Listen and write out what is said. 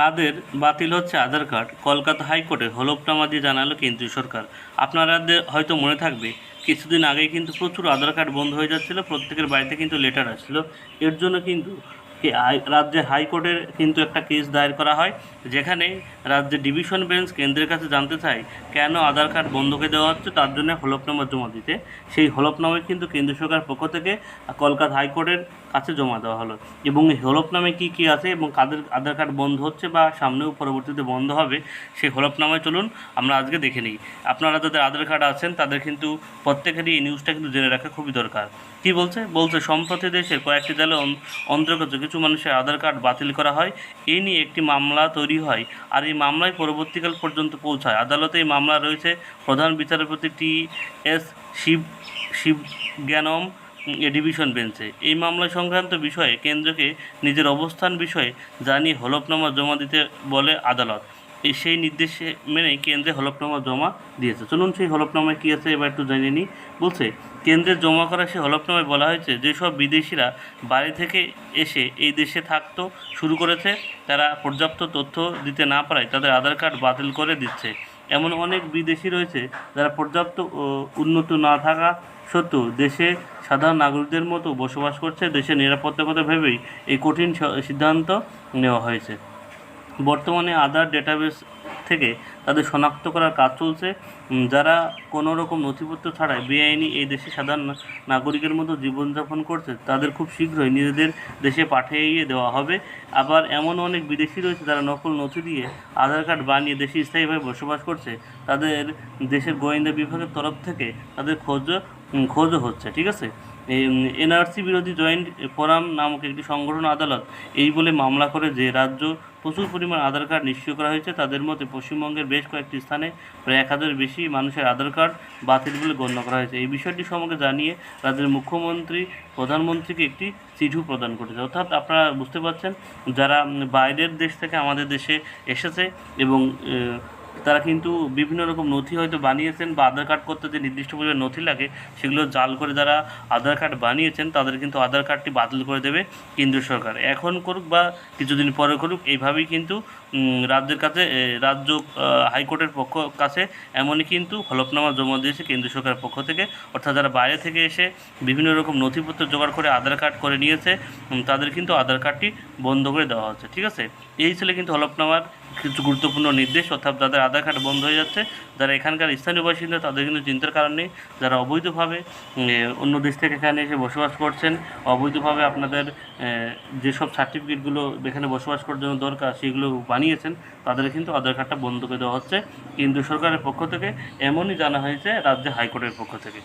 কাদের বাতিল হচ্ছে আধার কার্ড? কলকাতা হাইকোর্টে হলফনামা দিয়ে জানালো কেন্দ্রীয় সরকার। আপনাদের হয়তো মনে থাকবে, কিছুদিন আগেই কিন্তু প্রচুর আধার কার্ড বন্ধ হয়ে যাচ্ছিল, প্রত্যেকের বাড়িতে কিন্তু লেটার আসছিল। এর জন্য কিন্তু রাজ্যে হাইকোর্টের কিন্তু একটা কেস দায়ের করা হয়, যেখানে রাজ্যে ডিভিশন বেঞ্চ কেন্দ্রের কাছে জানতে চায়, কেন আধার কার্ড বন্ধকে দেওয়া হচ্ছে, তার জন্য হলফনামা জমা দিতে। সেই হলফনামায় কিন্তু কেন্দ্র সরকার পক্ষ থেকে কলকাতা হাইকোর্টের কাছে জমা দেওয়া হলো। এবং এই হলফনামে কী কী আছে এবং কাদের আধার কার্ড বন্ধ হচ্ছে বা সামনেও পরবর্তীতে বন্ধ হবে সেই হলফনামায় চলুন, আমরা আজকে দেখে নিই। আপনারা যাদের আধার কার্ড আছেন, তাদের কিন্তু প্রত্যেকেরই এই নিউজটা কিন্তু জেনে রাখা খুবই দরকার। কি বলছে? বলছে, সম্প্রতি দেশের কয়েকটি অন- অন্তর্গত কিছু মানুষের আধার কার্ড বাতিল করা হয়। এই নিয়ে একটি মামলা তৈরি হয় আর এই মামলায় পরবর্তীকাল পর্যন্ত পৌঁছায়। আদালতে এই মামলা রয়েছে প্রধান বিচারপতি টি এস শিব শিব জ্ঞানম এ ডিভিশন বেঞ্চে। এই মামলা সংক্রান্ত বিষয়ে কেন্দ্রকে নিজের অবস্থান বিষয়ে জানিয়ে হলফনামা জমা দিতে বলে আদালত। সেই নির্দেশে মেনেই কেন্দ্রে হলফনামা জমা দিয়েছে। চলুন সেই হলফনামায় কী আছে এবার একটু জেনে নিই। বলছে, কেন্দ্রের জমা করা সেই হলফনামায় বলা হয়েছে, যেসব বিদেশিরা বাড়ি থেকে এসে এই দেশে থাকতো, শুরু করেছে, তারা পর্যাপ্ত তথ্য দিতে না পারায় তাদের আধার কার্ড বাতিল করে দিচ্ছে। এমন অনেক বিদেশি রয়েছে যারা পর্যাপ্ত উন্নত না থাকা সত্ত্বেও দেশে সাধারণ নাগরিকদের মতো বসবাস করছে। দেশের নিরাপত্তার কথা ভেবেই এই কঠিন সিদ্ধান্ত নেওয়া হয়েছে। বর্তমানে আধার ডেটাবেস থেকে তাদের শনাক্ত করার কাজ চলছে। যারা কোনো রকম নথিপত্র ছাড়াই বেআইনি এই দেশে সাধারণ নাগরিকের মতো জীবনযাপন করছে, তাদের খুব শীঘ্রই নিজেদের দেশে পাঠিয়ে দেওয়া হবে। আবার এমন অনেক বিদেশি রয়েছে যারা নকল নথি দিয়ে আধার কার্ড বানিয়ে দেশে স্থায়ীভাবে বসবাস করছে। তাদের দেশের গোয়েন্দা বিভাগের তরফ থেকে তাদের খোঁজ খোঁজও হচ্ছে, ঠিক আছে? এনআরসি বিরোধী জয়েন্ট ফোরাম নামক একটি সংগঠন আদালত এই বলে মামলা করে যে রাজ্য প্রচুর পরিমাণ আধার কার্ড নিশ্চয় করা হয়েছে, তাদের মধ্যে পশ্চিমবঙ্গের বেশ কয়েকটি স্থানে প্রায় এক হাজার বেশি মানুষের আধার কার্ড বাতিল বলে গণ্য করা হয়েছে। এই বিষয়টি সম্পর্কে জানিয়ে রাজ্যের মুখ্যমন্ত্রী, প্রধানমন্ত্রীকে একটি চিঠি প্রদান করেছে। অর্থাৎ আপনারা বুঝতে পারছেন, যারা বাইরের দেশ থেকে আমাদের দেশে এসেছে এবং তারা কিন্তু বিভিন্ন রকম নথি হয়তো বানিয়েছেন বা আধার কার্ড করতে যে নির্দিষ্ট পরিমাণ নথি লাগে, সেগুলো জাল করে যারা আধার কার্ড বানিয়েছেন, তাদের কিন্তু আধার কার্ডটি বাতিল করে দেবে কেন্দ্রীয় সরকার। এখন করুক বা কিছুদিন পরে করুক, এইভাবেই কিন্তু রাজ্যের কাছে রাজ্য হাইকোর্টের পক্ষ কাছে এমনই কিন্তু হলফনামা জমা দিয়েছে কেন্দ্রীয় সরকারের পক্ষ থেকে। অর্থাৎ যারা বাইরে থেকে এসে বিভিন্ন রকম নথিপত্র জোগাড় করে আধার কার্ড করে নিয়েছে তাদের কিন্তু আধার কার্ডটি বন্ধ করে দেওয়া হচ্ছে, ঠিক আছে? এই ছিল কিন্তু হলফনামার কিছু গুরুত্বপূর্ণ নির্দেশ, অর্থাৎ যাদের আধার কার্ড বন্ধ হয়ে যাচ্ছে, যারা এখানকার স্থানীয় বাসিন্দা, তাদের কিন্তু চিন্তার কারণ নেই। যারা অবৈধভাবে অন্য দেশ থেকে এখানে এসে বসবাস করছেন, অবৈধভাবে আপনাদের যেসব সার্টিফিকেটগুলো এখানে বসবাস করার জন্য দরকার, সেগুলো বানিয়েছেন, তাদের কিন্তু আধার কার্ডটা বন্ধ করে দেওয়া হচ্ছে। কেন্দ্র সরকারের পক্ষ থেকে এমনই জানা হয়েছে, রাজ্য হাইকোর্টের পক্ষ থেকে।